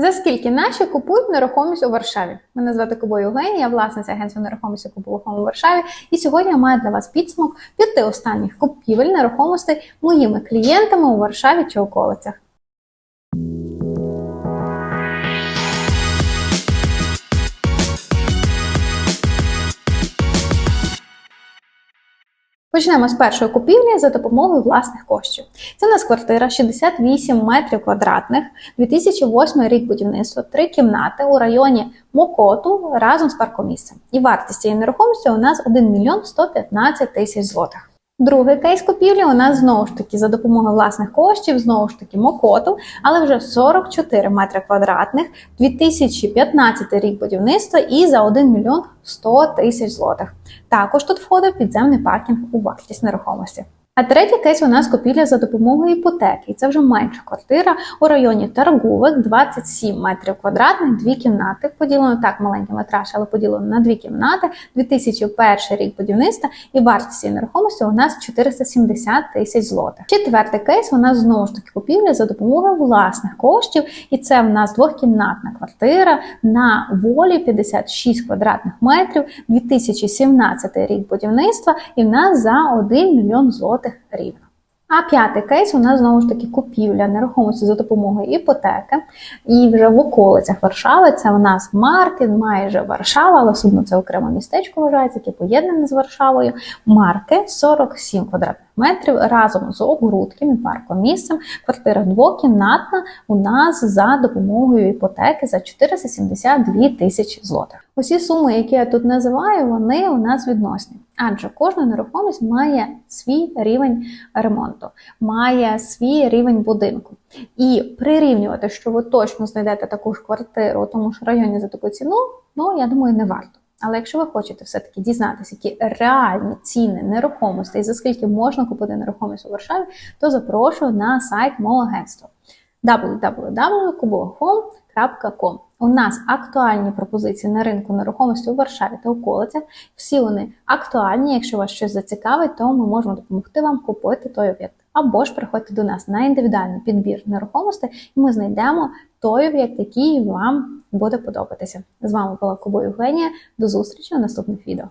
За скільки наші купують нерухомість у Варшаві? Мене звати Кубою Євгенія, я власниця агентства нерухомості Кубовухом у Варшаві. І сьогодні я маю для вас підсумок п'яти останніх купівель нерухомостей моїми клієнтами у Варшаві чи околицях. Почнемо з першої купівлі за допомогою власних коштів. Це у нас квартира 68 метрів квадратних, 2008 рік будівництва, три кімнати у районі Мокоту разом з паркомісцем. І вартість цієї нерухомості у нас 1 мільйон 115 тисяч злотих. Другий кейс купівлі у нас знову ж таки за допомогою власних коштів, знову ж таки Мокоту, але вже 44 метри квадратних, 2015 рік будівництва і за 1 мільйон 100 тисяч злотих. Також тут входить підземний паркінг у вартість нерухомості. А третій кейс у нас купівля за допомогою іпотеки. Це вже менша квартира у районі Таргувик, 27 метрів квадратних, дві кімнати. Поділено так маленький метраж, але поділено на дві кімнати. 2001 рік будівництва і вартість нерухомості у нас 470 тисяч злотих. Четвертий кейс у нас знову ж таки купівля за допомогою власних коштів, і це в нас двохкімнатна квартира на волі 56 квадратних метрів, 2017 рік будівництва, і в нас за 1 мільйон злотих рівно. А п'ятий кейс у нас знову ж таки купівля нерухомості за допомогою іпотеки. І вже в околицях Варшави це у нас маркет, майже Варшава, але судно це окреме містечко вважається, яке поєднане з Варшавою. Марки 47 квадратних метрів разом з огрудким і паркомісцем. Квартира двокімнатна у нас за допомогою іпотеки за 472 тисячі злотих. Усі суми, які я тут називаю, вони у нас відносні. Адже кожна нерухомість має свій рівень ремонту, має свій рівень будинку. І прирівнювати, що ви точно знайдете таку ж квартиру у тому ж районі за таку ціну, ну я думаю, не варто. Але якщо ви хочете все-таки дізнатися, які реальні ціни нерухомості і за скільки можна купити нерухомість у Варшаві, то запрошую на сайт мого агентства www.kubohome.com. У нас актуальні пропозиції на ринку нерухомості у Варшаві та околицях. Всі вони актуальні. Якщо вас щось зацікавить, то ми можемо допомогти вам купити той об'єкт. Або ж приходьте до нас на індивідуальний підбір нерухомості, і ми знайдемо той об'єкт, який вам буде подобатися. З вами була Кубо Євгенія. До зустрічі у наступних відео.